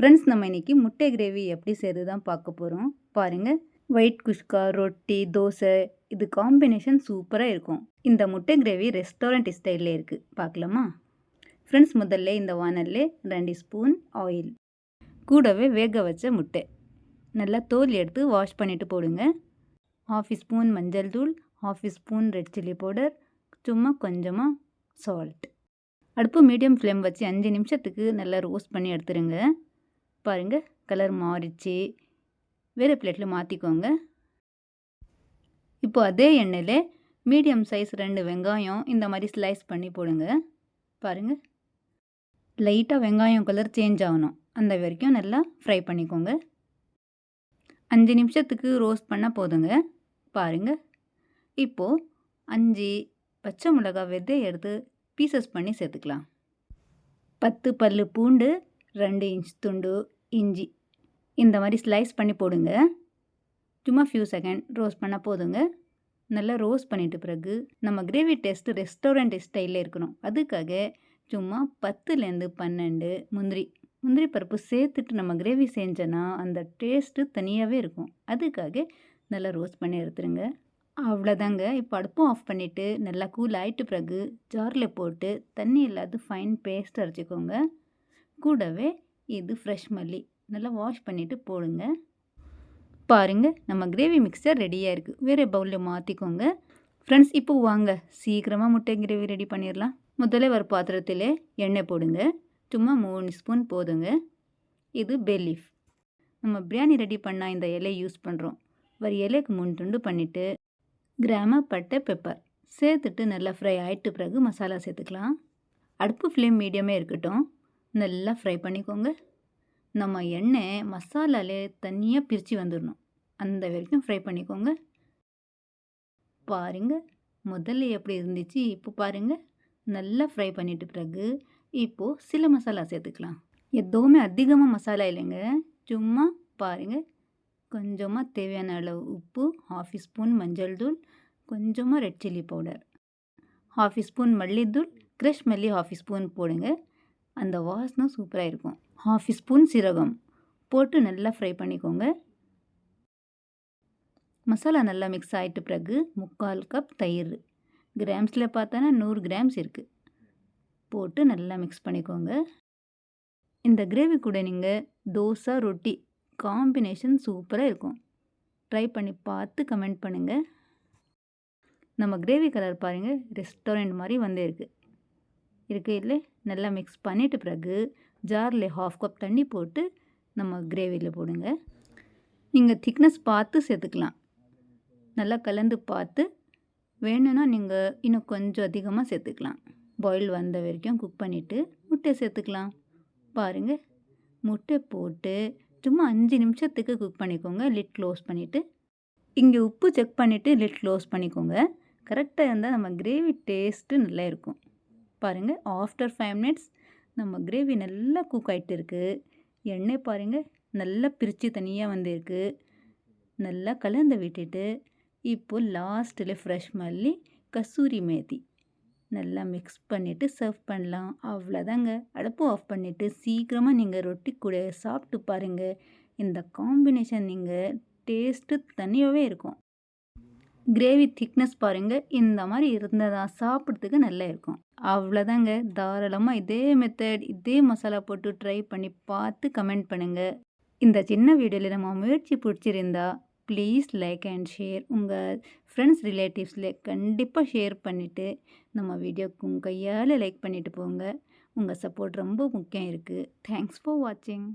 Friends நம்ம இன்றைக்கி முட்டை கிரேவி எப்படி செய்கிறது தான் பார்க்க போகிறோம் பாருங்கள் ஒயிட் குஷ்கா ரொட்டி தோசை இது காம்பினேஷன் சூப்பராக இருக்கும். இந்த முட்டை கிரேவி ரெஸ்டாரண்ட் ஸ்டைலில் இருக்குது பார்க்கலாமா? ஃப்ரெண்ட்ஸ் முதல்ல இந்த வானல்ல ரெண்டு ஸ்பூன் ஆயில் கூடவே வேக வச்ச முட்டை. நல்லா தோல் எடுத்து வாஷ் பண்ணிவிட்டு போடுங்க. ஹாஃப் ஸ்பூன் மஞ்சள் தூள் half spoon red chilli powder சும்மா கொஞ்சமாக சால்ட் அடுப்பு மீடியம் ஃப்ளேம் வச்சு அஞ்சு நிமிஷத்துக்கு நல்லா ரோஸ்ட் பண்ணி எடுத்துருங்க. பாருங்கள் கலர் மாறிச்சு வேறு பிளேட்டில் மாற்றிக்கோங்க இப்போ அதே எண்ணெயில் மீடியம் சைஸ் ரெண்டு வெங்காயம் இந்த மாதிரி ஸ்லைஸ் பண்ணி போடுங்க. பாருங்கள் லைட்டாக வெங்காயம் கலர் சேஞ்ச் ஆகணும். அந்த வரைக்கும் நல்லா ஃப்ரை பண்ணிக்கோங்க. அஞ்சு நிமிஷத்துக்கு ரோஸ்ட் பண்ணால் போதுங்க. பாருங்கள் இப்போது அஞ்சு பச்சை மிளகா விதை எடுத்து பீசஸ் பண்ணி சேர்த்துக்கலாம். பத்து பல் பூண்டு ரெண்டு இன்ச் துண்டு இஞ்சி. இந்த மாதிரி ஸ்லைஸ் பண்ணி போடுங்க. சும்மா ஃபியூ செகண்ட் ரோஸ்ட் பண்ணால் போதுங்க. நல்லா ரோஸ்ட் பண்ணிவிட்டு பிறகு நம்ம கிரேவி டேஸ்ட்டு ரெஸ்டாரண்ட் ஸ்டைலில் இருக்கணும். அதுக்காக சும்மா பத்துலேருந்து பன்னெண்டு முந்திரி. முந்திரி பருப்பு சேர்த்துட்டு நம்ம கிரேவி செஞ்சோன்னா அந்த டேஸ்ட்டு தனியாகவே இருக்கும். அதுக்காக நல்லா ரோஸ்ட் பண்ணி எடுத்துருங்க. அவ்வளோதாங்க. இப்போ அடுப்பும் ஆஃப் பண்ணிவிட்டு நல்லா கூல் ஆகிட்டு பிறகு ஜாரில் போட்டு தண்ணி இல்லாத ஃபைன் பேஸ்ட் அரைச்சிக்கோங்க. கூடவே இது ஃப்ரெஷ் மல்லி. நல்லா வாஷ் பண்ணிவிட்டு போடுங்க. பாருங்கள் நம்ம கிரேவி மிக்சர் ரெடியாக இருக்குது வேறு பவுலில் மாற்றிக்கோங்க ஃப்ரெண்ட்ஸ் இப்போ வாங்க. சீக்கிரமாக முட்டை கிரேவி ரெடி பண்ணிடலாம் முதல்ல ஒரு பாத்திரத்தில் எண்ணெய் போடுங்க. சும்மா மூணு ஸ்பூன் போதுங்க. இது பெல்லீஃப் நம்ம பிரியாணி ரெடி பண்ணால் இந்த இலையை யூஸ் பண்ணுறோம் ஒரு இலைக்கு மூணு துண்டு பண்ணிவிட்டு கிராம பட்டை பெப்பர் சேர்த்துட்டு நல்லா ஃப்ரை ஆகிட்டு பிறகு மசாலா சேர்த்துக்கலாம். அடுப்பு ஃப்ளேம் மீடியமே இருக்கட்டும். நல்லா ஃப்ரை பண்ணிக்கோங்க. நம்ம எண்ணெய் மசாலாலே தனியாக பிரித்து வந்துடணும் அந்த வரைக்கும் ஃப்ரை பண்ணிக்கோங்க. பாருங்கள் முதல்ல எப்படி இருந்துச்சு இப்போ பாருங்கள் நல்லா ஃப்ரை பண்ணிட்டு பிறகு இப்போது சில மசாலா சேர்த்துக்கலாம். எதுவுமே அதிகமாக மசாலா இல்லைங்க. சும்மா பாருங்கள் கொஞ்சமாக தேவையான அளவு உப்பு ஹாஃப் ஸ்பூன் மஞ்சள் தூள் கொஞ்சமாக red chilli powder half spoon மல்லித்தூள் க்ரஷ் மல்லி ஹாஃப் ஸ்பூன் போடுங்க. அந்த வாசனை சூப்பராக இருக்கும். ஹாஃப் ஸ்பூன் சீரகம் போட்டு நல்லா ஃப்ரை பண்ணிக்கோங்க. மசாலா நல்லா மிக்ஸ் ஆகிட்டு பிறகு முக்கால் கப் தயிர். கிராம்ஸில் பார்த்தோன்னா நூறு கிராம்ஸ் இருக்குது போட்டு நல்லா மிக்ஸ் பண்ணிக்கோங்க. இந்த கிரேவி கூட நீங்கள் தோசை ரொட்டி காம்பினேஷன் சூப்பராக இருக்கும். ட்ரை பண்ணி பார்த்து கமெண்ட் பண்ணுங்கள் நம்ம கிரேவி கலர் பாருங்கள் ரெஸ்டாரண்ட் மாதிரி வந்தே இருக்குது இருக்கையில் நல்லா மிக்ஸ் பண்ணிவிட்டு பிறகு ஜாரில் ஹாஃப் கப் தண்ணி போட்டு நம்ம கிரேவியில் போடுங்க. நீங்கள் திக்னஸ் பார்த்து சேர்த்துக்கலாம். நல்லா கலந்து பார்த்து வேணும்னா நீங்கள் இன்னும் கொஞ்சம் அதிகமாக சேர்த்துக்கலாம். பாயில் வந்த வரைக்கும் குக் பண்ணிவிட்டு முட்டை சேர்த்துக்கலாம். பாருங்கள் முட்டை போட்டு சும்மா அஞ்சு நிமிஷத்துக்கு குக் பண்ணிக்கோங்க. லிட் க்ளோஸ் பண்ணிவிட்டு இங்கே உப்பு செக் பண்ணிவிட்டு லிட் க்ளோஸ் பண்ணிக்கோங்க. கரெக்டாக இருந்தால் நம்ம கிரேவி டேஸ்ட்டு நல்லா இருக்கும். பாருங்கள் ஆஃப்டர் ஃபைவ் மினிட்ஸ் நம்ம கிரேவி நல்லா குக் ஆகிட்டு இருக்குது எண்ணெய் பாருங்கள் நல்லா பிரித்து தனியாக வந்திருக்கு. நல்லா கலந்து விட்டுட்டு இப்போது லாஸ்ட்டில் ஃப்ரெஷ் மல்லி கசூரி மேத்தி. நல்லா மிக்ஸ் பண்ணிவிட்டு சர்வ் பண்ணலாம். அவ்வளோதாங்க அடுப்பு ஆஃப் பண்ணிவிட்டு சீக்கிரமாக நீங்கள் ரொட்டி கூட சாப்பிட்டு பாருங்கள் இந்த காம்பினேஷன் நீங்கள் டேஸ்ட்டு தனியாகவே இருக்கும். கிரேவி திக்னஸ் பாருங்கள் இந்த மாதிரி இருந்ததா சாப்பிட்றதுக்கு நல்லா இருக்கும். அவ்வளோதாங்க. தாராளமாக இதே மெத்தட் இதே மசாலா போட்டு ட்ரை பண்ணி பார்த்து கமெண்ட் பண்ணுங்கள் இந்த சின்ன வீடியோவில் நம்ம முயற்சி பிடிச்சிருந்தா ப்ளீஸ் லைக் அண்ட் ஷேர் உங்கள் ஃப்ரெண்ட்ஸ் ரிலேட்டிவ்ஸில் கண்டிப்பாக ஷேர் பண்ணிவிட்டு நம்ம வீடியோக்கு உங்கள் கையால் லைக் பண்ணிவிட்டு போங்க. உங்கள் சப்போர்ட் ரொம்ப முக்கியம் இருக்குது தேங்க்ஸ் ஃபார் வாட்சிங்